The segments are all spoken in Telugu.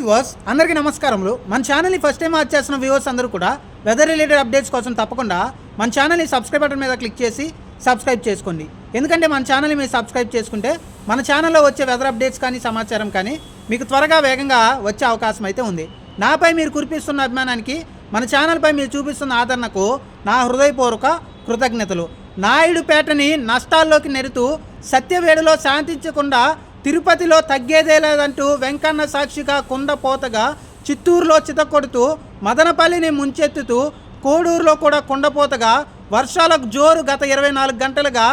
వ్యూవర్స్ అందరికీ నమస్కారములు. మన ఛానల్ని ఫస్ట్ టైం వాచ్ చేసిన వ్యూవర్స్ అందరూ కూడా వెదర్ రిలేటెడ్ అప్డేట్స్ కోసం తప్పకుండా మన ఛానల్ని సబ్స్క్రైబ్ బటన్ మీద క్లిక్ చేసి సబ్స్క్రైబ్ చేసుకోండి. ఎందుకంటే మన ఛానల్ని మీరు సబ్స్క్రైబ్ చేసుకుంటే మన ఛానల్లో వచ్చే వెదర్ అప్డేట్స్ కానీ సమాచారం కానీ మీకు త్వరగా వేగంగా వచ్చే అవకాశం అయితే ఉంది. నాపై మీరు కురిపిస్తున్న అభిమానానికి మన ఛానల్పై మీరు చూపిస్తున్న ఆదరణకు నా హృదయపూర్వక కృతజ్ఞతలు. నాయుడుపేటని నష్టాల్లోకి నెరుతూ సత్యవేడులో శాంతించకుండా తిరుపతిలో తగ్గేదే లేదంటూ వెంకన్న సాక్షిగా కుండపోతగా చిత్తూరులో చితకొడుతూ మదనపల్లిని ముంచెత్తుతూ కోడూరులో కూడా కుండపోతగా వర్షాలకు జోరు గత ఇరవై నాలుగు గంటలుగా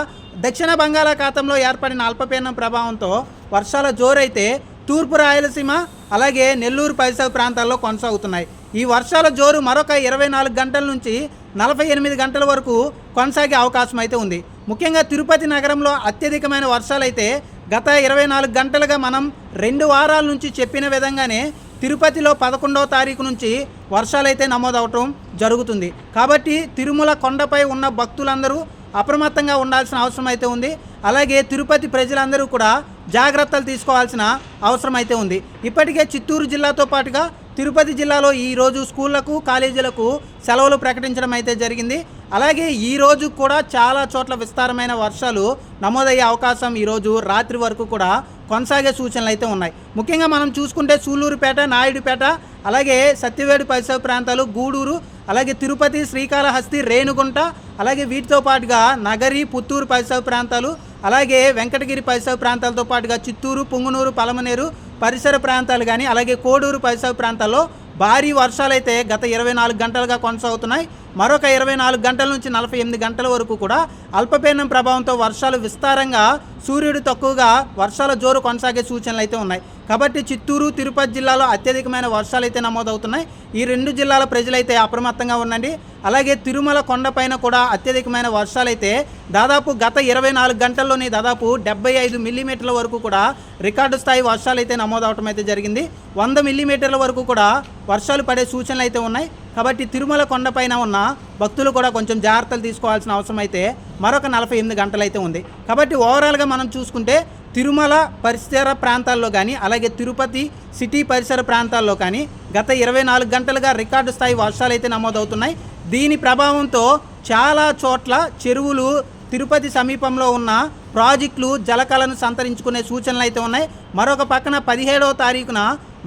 దక్షిణ బంగాళాఖాతంలో ఏర్పడిన అల్పపీడనం ప్రభావంతో వర్షాల జోరైతే తూర్పు రాయలసీమ అలాగే నెల్లూరు పరిసర ప్రాంతాల్లో కొనసాగుతున్నాయి. ఈ వర్షాల జోరు మరొక ఇరవై నాలుగు గంటల నుంచి నలభై ఎనిమిది గంటల వరకు కొనసాగే అవకాశం అయితే ఉంది. ముఖ్యంగా తిరుపతి నగరంలో అత్యధికమైన వర్షాలైతే గత ఇరవై నాలుగు గంటలుగా మనం రెండు వారాల నుంచి చెప్పిన విధంగానే తిరుపతిలో పదకొండవ తారీఖు నుంచి వర్షాలైతే నమోదవటం జరుగుతుంది. కాబట్టి తిరుమల కొండపై ఉన్న భక్తులందరూ అప్రమత్తంగా ఉండాల్సిన అవసరం అయితే ఉంది. అలాగే తిరుపతి ప్రజలందరూ కూడా జాగ్రత్తలు తీసుకోవాల్సిన అవసరం అయితే ఉంది. ఇప్పటికే చిత్తూరు జిల్లాతో పాటుగా తిరుపతి జిల్లాలో ఈరోజు స్కూళ్ళకు కాలేజీలకు సెలవులు ప్రకటించడం అయితే జరిగింది. అలాగే ఈ రోజు కూడా చాలా చోట్ల విస్తారమైన వర్షాలు నమోదయ్యే అవకాశం ఈరోజు రాత్రి వరకు కూడా కొనసాగే సూచనలు అయితే ఉన్నాయి. ముఖ్యంగా మనం చూసుకుంటే సూళ్ళూరుపేట నాయుడుపేట అలాగే సత్యవేడు పరిసర ప్రాంతాలు గూడూరు అలాగే తిరుపతి శ్రీకాళహస్తి రేణుగుంట అలాగే వీటితో పాటుగా నగరి పుత్తూరు పరిసర ప్రాంతాలు అలాగే వెంకటగిరి పరిసర ప్రాంతాలతో పాటుగా చిత్తూరు పుంగునూరు పలమనేరు పరిసర ప్రాంతాలు కానీ అలాగే కోడూరు పరిసర ప్రాంతాల్లో భారీ వర్షాలైతే గత ఇరవై నాలుగు గంటలుగా కొనసాగుతున్నాయి. మరొక ఇరవై నాలుగు గంటల నుంచి నలభై ఎనిమిది గంటల వరకు కూడా అల్పపీడనం ప్రభావంతో వర్షాలు విస్తారంగా సూర్యుడు తక్కువగా వర్షాల జోరు కొనసాగే సూచనలు అయితే ఉన్నాయి. కాబట్టి చిత్తూరు తిరుపతి జిల్లాలో అత్యధికమైన వర్షాలు అయితే నమోదవుతున్నాయి. ఈ రెండు జిల్లాల ప్రజలైతే అప్రమత్తంగా ఉండండి. అలాగే తిరుమల కొండపైన కూడా అత్యధికమైన వర్షాలైతే దాదాపు గత ఇరవై నాలుగు గంటల్లోనే దాదాపు డెబ్బై ఐదు మిల్లీమీటర్ల వరకు కూడా రికార్డు స్థాయి వర్షాలు అయితే నమోదవటం అయితే జరిగింది. వంద మిల్లీమీటర్ల వరకు కూడా వర్షాలు పడే సూచనలు అయితే ఉన్నాయి. కాబట్టి తిరుమల కొండపైన ఉన్న భక్తులు కూడా కొంచెం జాగ్రత్తలు తీసుకోవాల్సిన అవసరం అయితే మరొక నలభై ఎనిమిది గంటలైతే ఉంది. కాబట్టి ఓవరాల్గా మనం చూసుకుంటే తిరుమల పరిసర ప్రాంతాల్లో కానీ అలాగే తిరుపతి సిటీ పరిసర ప్రాంతాల్లో కానీ గత ఇరవై నాలుగు గంటలుగా రికార్డు స్థాయి వర్షాలు అయితే నమోదవుతున్నాయి. దీని ప్రభావంతో చాలా చోట్ల చెరువులు తిరుపతి సమీపంలో ఉన్న ప్రాజెక్టులు జలకళను సంతరించుకునే సూచనలు అయితే ఉన్నాయి. మరొక పక్కన పదిహేడవ తారీఖున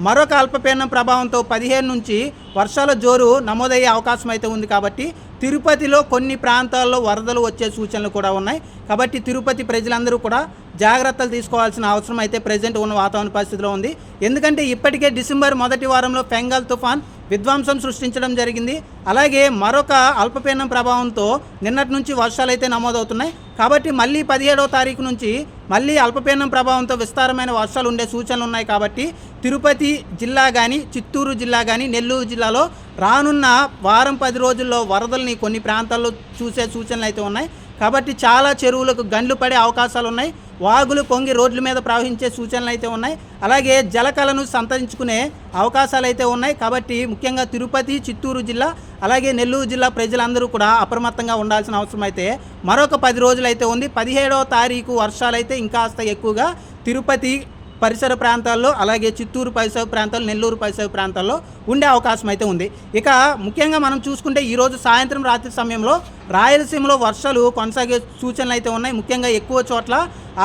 మరొక అల్పపీడనం ప్రభావంతో పదిహేను నుంచి వర్షాల జోరు నమోదయ్యే అవకాశం అయితే ఉంది కాబట్టి తిరుపతిలో కొన్ని ప్రాంతాల్లో వరదలు వచ్చే సూచనలు కూడా ఉన్నాయి. కాబట్టి తిరుపతి ప్రజలందరూ కూడా జాగ్రత్తలు తీసుకోవాల్సిన అవసరం అయితే ప్రజెంట్ ఉన్న వాతావరణ పరిస్థితిలో ఉంది. ఎందుకంటే ఇప్పటికే డిసెంబర్ మొదటి వారంలో ఫెంగల్ తుఫాన్ విధ్వంసం సృష్టించడం జరిగింది. అలాగే మరొక అల్పపీడనం ప్రభావంతో నిన్నటి నుంచి వర్షాలు అయితే నమోదవుతున్నాయి. కాబట్టి మళ్ళీ పదిహేడవ తారీఖు నుంచి మళ్ళీ అల్పపీడనం ప్రభావంతో విస్తారమైన వర్షాలు ఉండే సూచనలు ఉన్నాయి కాబట్టి తిరుపతి జిల్లా కానీ చిత్తూరు జిల్లా కానీ నెల్లూరు జిల్లాలో రానున్న వారం పది రోజుల్లో వరదల్ని కొన్ని ప్రాంతాల్లో చూసే సూచనలు అయితే ఉన్నాయి. కాబట్టి చాలా చెరువులకు గండ్లు పడే అవకాశాలు ఉన్నాయి. వాగులు పొంగి రోడ్ల మీద ప్రవహించే సూచనలు అయితే ఉన్నాయి. అలాగే జలకలను సంతరించుకునే అవకాశాలు అయితే ఉన్నాయి. కాబట్టి ముఖ్యంగా తిరుపతి చిత్తూరు జిల్లా అలాగే నెల్లూరు జిల్లా ప్రజలందరూ కూడా అప్రమత్తంగా ఉండాల్సిన అవసరం అయితే మరొక పది రోజులైతే ఉంది. పదిహేడవ తారీఖు వర్షాలైతే ఇంకాస్త ఎక్కువగా తిరుపతి పరిసర ప్రాంతాల్లో అలాగే చిత్తూరు పరిసర ప్రాంతాలు నెల్లూరు పరిసర ప్రాంతాల్లో ఉండే అవకాశం అయితే ఉంది. ఇక ముఖ్యంగా మనం చూసుకుంటే ఈరోజు సాయంత్రం రాత్రి సమయంలో రాయలసీమలో వర్షాలు కొనసాగే సూచనలు అయితే ఉన్నాయి. ముఖ్యంగా ఎక్కువ చోట్ల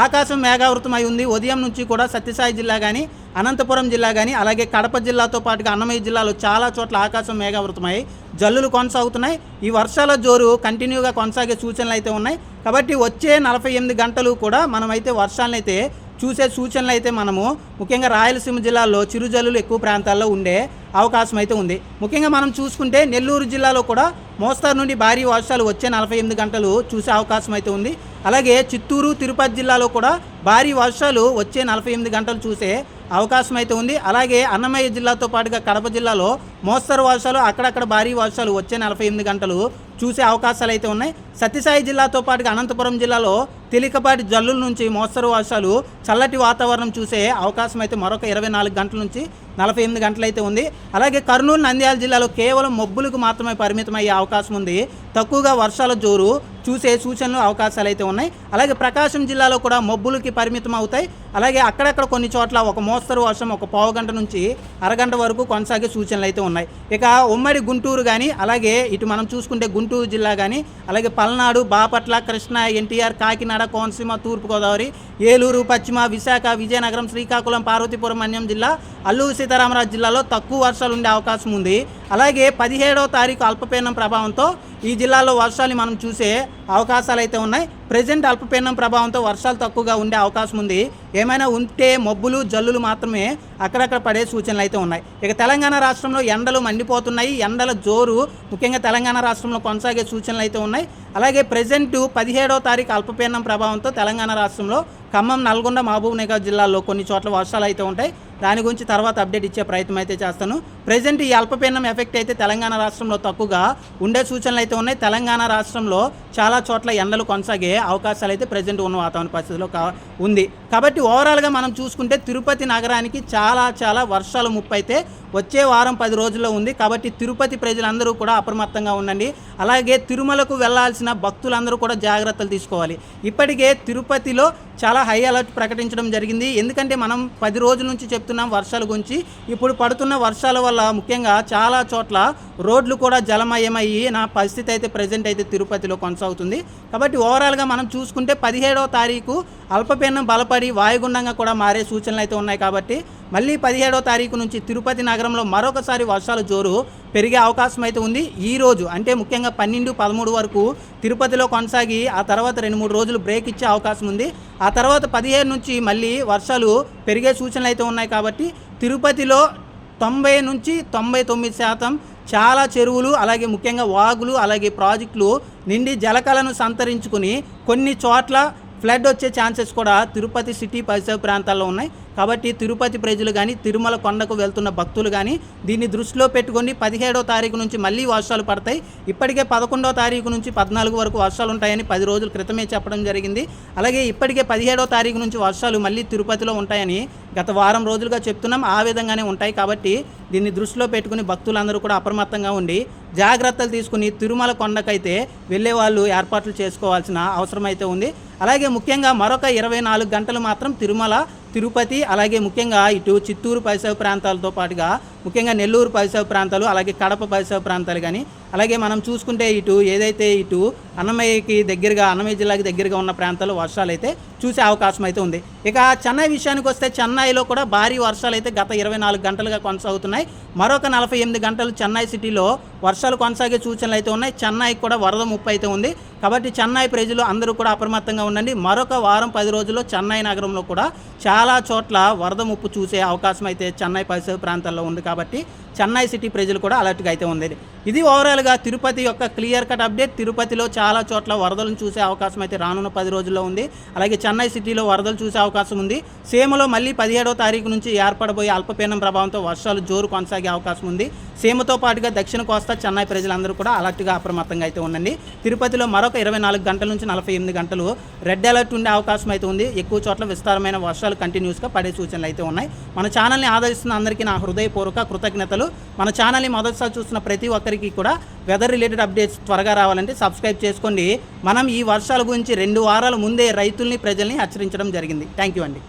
ఆకాశం మేఘావృతమై ఉంది. ఉదయం నుంచి కూడా సత్యసాయి జిల్లా కానీ అనంతపురం జిల్లా కానీ అలాగే కడప జిల్లాతో పాటుగా అన్నమయ్య జిల్లాలో చాలా చోట్ల ఆకాశం మేఘావృతమై జల్లులు కొనసాగుతున్నాయి. ఈ వర్షాల జోరు కంటిన్యూగా కొనసాగే సూచనలు అయితే ఉన్నాయి. కాబట్టి వచ్చే నలభై ఎనిమిది గంటలు కూడా మనమైతే వర్షాలనైతే చూసే సూచనలు అయితే మనము ముఖ్యంగా రాయలసీమ జిల్లాలో చిరుజల్లులు ఎక్కువ ప్రాంతాల్లో ఉండే అవకాశం అయితే ఉంది. ముఖ్యంగా మనం చూసుకుంటే నెల్లూరు జిల్లాలో కూడా మోస్తారు నుండి భారీ వర్షాలు వచ్చే నలభై ఎనిమిది గంటలు చూసే అవకాశం అయితే ఉంది. అలాగే చిత్తూరు తిరుపతి జిల్లాలో కూడా భారీ వర్షాలు వచ్చే నలభై ఎనిమిది గంటలు చూసే అవకాశం అయితే ఉంది. అలాగే అన్నమయ్య జిల్లాతో పాటుగా కడప జిల్లాలో మోస్తరు వర్షాలు అక్కడక్కడ భారీ వర్షాలు వచ్చే నలభై ఎనిమిది గంటలు చూసే అవకాశాలు అయితే ఉన్నాయి. సత్యసాయి జిల్లాతో పాటుగా అనంతపురం జిల్లాలో తేలికపాటి జల్లుల నుంచి మోస్తరు వర్షాలు చల్లటి వాతావరణం చూసే అవకాశం అయితే మరొక ఇరవై నాలుగు గంటల నుంచి నలభై ఎనిమిది గంటలైతే ఉంది. అలాగే కర్నూలు నంద్యాల జిల్లాలో కేవలం మబ్బులకు మాత్రమే పరిమితం అయ్యే అవకాశం ఉంది. తక్కువగా వర్షాల జోరు చూసే సూచనలు అవకాశాలు అయితే ఉన్నాయి. అలాగే ప్రకాశం జిల్లాలో కూడా మబ్బులకి పరిమితం అవుతాయి. అలాగే అక్కడక్కడ కొన్ని చోట్ల ఒక మోస్తరు వర్షం ఒక పావు గంట నుంచి అరగంట వరకు కొనసాగే సూచనలు అయితే ఉన్నాయి. ఇక ఉమ్మడి గుంటూరు కానీ అలాగే ఇటు మనం చూసుకుంటే గుంటూరు జిల్లా కానీ అలాగే పల్నాడు బాపట్ల కృష్ణా ఎన్టీఆర్ కాకినాడ కోనసీమ తూర్పుగోదావరి ఏలూరు పశ్చిమ విశాఖ విజయనగరం శ్రీకాకుళం పార్వతీపురం అన్యం జిల్లా అల్లూరు సీతారామరాజు జిల్లాలో తక్కువ వర్షాలు ఉండే అవకాశం ఉంది. అలాగే పదిహేడవ తారీఖు అల్పపీడనం ప్రభావంతో ఈ జిల్లాలో వర్షాలు మనం చూసే అవకాశాలు అయితే ఉన్నాయి. ప్రజెంట్ అల్పపీడనం ప్రభావంతో వర్షాలు తక్కువగా ఉండే అవకాశం ఉంది. ఏమైనా ఉంటే మబ్బులు జల్లులు మాత్రమే అక్కడక్కడ పడే సూచనలు అయితే ఉన్నాయి. ఇక తెలంగాణ రాష్ట్రంలో ఎండలు మండిపోతున్నాయి. ఎండల జోరు ముఖ్యంగా తెలంగాణ రాష్ట్రంలో కొనసాగే సూచనలు అయితే ఉన్నాయి. అలాగే ప్రజెంట్ పదిహేడవ తారీఖు అల్పపీడనం ప్రభావంతో తెలంగాణ రాష్ట్రంలో ఖమ్మం నల్గొండ మహబూబ్నగర్ జిల్లాల్లో కొన్ని చోట్ల వర్షాలు అయితే ఉంటాయి. దాని గురించి తర్వాత అప్డేట్ ఇచ్చే ప్రయత్నం అయితే చేస్తాను. ప్రజెంట్ ఈ అల్పపీడనం ఎఫెక్ట్ అయితే తెలంగాణ రాష్ట్రంలో తక్కువగా ఉండే సూచనలు అయితే ఉన్నాయి. తెలంగాణ రాష్ట్రంలో చాలా చోట్ల ఎండలు కొనసాగే అవకాశాలు అయితే ప్రజెంట్ ఉన్న వాతావరణ పరిస్థితిలో కా ఉంది. కాబట్టి ఓవరాల్గా మనం చూసుకుంటే తిరుపతి నగరానికి చాలా చాలా వర్షాలు ముప్పు అయితే వచ్చే వారం పది రోజుల్లో ఉంది. కాబట్టి తిరుపతి ప్రజలందరూ కూడా అప్రమత్తంగా ఉండండి. అలాగే తిరుమలకు వెళ్ళాల్సిన భక్తులందరూ కూడా జాగ్రత్తలు తీసుకోవాలి. ఇప్పటికే తిరుపతిలో చాలా హై అలర్ట్ ప్రకటించడం జరిగింది. ఎందుకంటే మనం పది రోజుల నుంచి చెప్తున్నాం వర్షాల గురించి. ఇప్పుడు పడుతున్న వర్షాల వల్ల ముఖ్యంగా చాలా చోట్ల రోడ్లు కూడా జలమయమయ్యి నా పరిస్థితి అయితే ప్రజెంట్ అయితే తిరుపతిలో కొనసాగుతుంది. కాబట్టి ఓవరాల్గా మనం చూసుకుంటే పదిహేడవ తారీఖు అల్పపీడనం బలపడి వాయుగుండంగా కూడా మారే సూచనలు అయితే ఉన్నాయి కాబట్టి మళ్ళీ పదిహేడో తారీఖు నుంచి తిరుపతి నగరంలో మరొకసారి వర్షాలు జోరు పెరిగే అవకాశం అయితే ఉంది. ఈ రోజు అంటే ముఖ్యంగా పన్నెండు పదమూడు వరకు తిరుపతిలో కొనసాగి ఆ తర్వాత రెండు మూడు రోజులు బ్రేక్ ఇచ్చే అవకాశం ఉంది. ఆ తర్వాత పదిహేను నుంచి మళ్ళీ వర్షాలు పెరిగే సూచనలు అయితే ఉన్నాయి కాబట్టి తిరుపతిలో తొంభై నుంచి తొంభై తొమ్మిది శాతం చాలా చెరువులు అలాగే ముఖ్యంగా వాగులు అలాగే ప్రాజెక్టులు నిండి జలకలను సంతరించుకుని కొన్ని చోట్ల ఫ్లడ్ వచ్చే ఛాన్సెస్ కూడా తిరుపతి సిటీ పరిసర ప్రాంతాల్లో ఉన్నాయి. కాబట్టి తిరుపతి ప్రజలు కానీ తిరుమల కొండకు వెళ్తున్న భక్తులు కానీ దీన్ని దృష్టిలో పెట్టుకొని పదిహేడో తారీఖు నుంచి మళ్ళీ వర్షాలు పడతాయి. ఇప్పటికే పదకొండో తారీఖు నుంచి పద్నాలుగు వరకు వర్షాలు ఉంటాయని పది రోజుల క్రితమే చెప్పడం జరిగింది. అలాగే ఇప్పటికే పదిహేడో తారీఖు నుంచి వర్షాలు మళ్ళీ తిరుపతిలో ఉంటాయని గత వారం రోజులుగా చెప్తున్నాం. ఆ విధంగానే ఉంటాయి. కాబట్టి దీన్ని దృష్టిలో పెట్టుకుని భక్తులందరూ కూడా అప్రమత్తంగా ఉండి జాగ్రత్తలు తీసుకుని తిరుమల కొండకైతే వెళ్ళే వాళ్ళు ఏర్పాట్లు చేసుకోవాల్సిన అవసరం అయితే ఉంది. అలాగే ముఖ్యంగా మరొక ఇరవై నాలుగు గంటలు మాత్రం తిరుమల తిరుపతి అలాగే ముఖ్యంగా ఇటు చిత్తూరు పరిసర ప్రాంతాలతో పాటుగా ముఖ్యంగా నెల్లూరు పరిసర ప్రాంతాలు అలాగే కడప పరిసర ప్రాంతాలు కానీ అలాగే మనం చూసుకుంటే ఇటు ఏదైతే ఇటు అన్నమయ్యకి దగ్గరగా అన్నమయ్య జిల్లాకి దగ్గరగా ఉన్న ప్రాంతాల్లో వర్షాలు అయితే చూసే అవకాశం అయితే ఉంది. ఇక చెన్నై విషయానికి వస్తే చెన్నైలో కూడా భారీ వర్షాలు అయితే గత ఇరవై నాలుగు గంటలుగా కొనసాగుతున్నాయి. మరొక నలభై ఎనిమిది గంటలు చెన్నై సిటీలో వర్షాలు కొనసాగే సూచనలు అయితే ఉన్నాయి. చెన్నైకి కూడా వరద ముప్పు అయితే ఉంది. కాబట్టి చెన్నై ప్రజలు అందరూ కూడా అప్రమత్తంగా ఉండండి. మరొక వారం పది రోజుల్లో చెన్నై నగరంలో కూడా చాలా చోట్ల వరద ముప్పు చూసే అవకాశం అయితే చెన్నై పరిసర ప్రాంతాల్లో ఉంది కాబట్టి చెన్నై సిటీ ప్రజలు కూడా అలర్ట్గా అయితే ఉంది ఇది ఓవరాల్గా తిరుపతి యొక్క క్లియర్ కట్ అప్డేట్. తిరుపతిలో చాలా చోట్ల వరదలను చూసే అవకాశం అయితే రానున్న పది రోజుల్లో ఉంది. అలాగే చెన్నై సిటీలో వరదలు చూసే అవకాశం ఉంది. సీమలో మళ్ళీ పదిహేడవ తారీఖు నుంచి ఏర్పడబోయే అల్పపీడనం ప్రభావంతో వర్షాలు జోరు కొనసాగే అవకాశం ఉంది. సీమతో పాటుగా దక్షిణ కోస్తా చెన్నై ప్రజలందరూ కూడా అలర్ట్గా అప్రమత్తంగా అయితే ఉండండి. తిరుపతిలో మరొక ఇరవై నాలుగు గంటల నుంచి నలభై ఎనిమిది గంటలు రెడ్ అలర్ట్ ఉండే అవకాశం అయితే ఉంది. ఎక్కువ చోట్ల విస్తారమైన వర్షాలు కంటిన్యూస్గా పడే సూచనలు అయితే ఉన్నాయి. మన ఛానల్ని ఆదరిస్తున్న అందరికీ నా హృదయపూర్వక కృతజ్ఞతలు. మన ఛానల్ని మొదటిసారి చూస్తున్న ప్రతి ఒక్కరికి కూడా వెదర్ రిలేటెడ్ అప్డేట్స్ త్వరగా రావాలంటే సబ్స్క్రైబ్ చేసుకోండి. మనం ఈ వర్షాల గురించి రెండు వారాల ముందే రైతుల్ని ప్రజల్ని హెచ్చరించడం జరిగింది. థ్యాంక్ యూ అండి.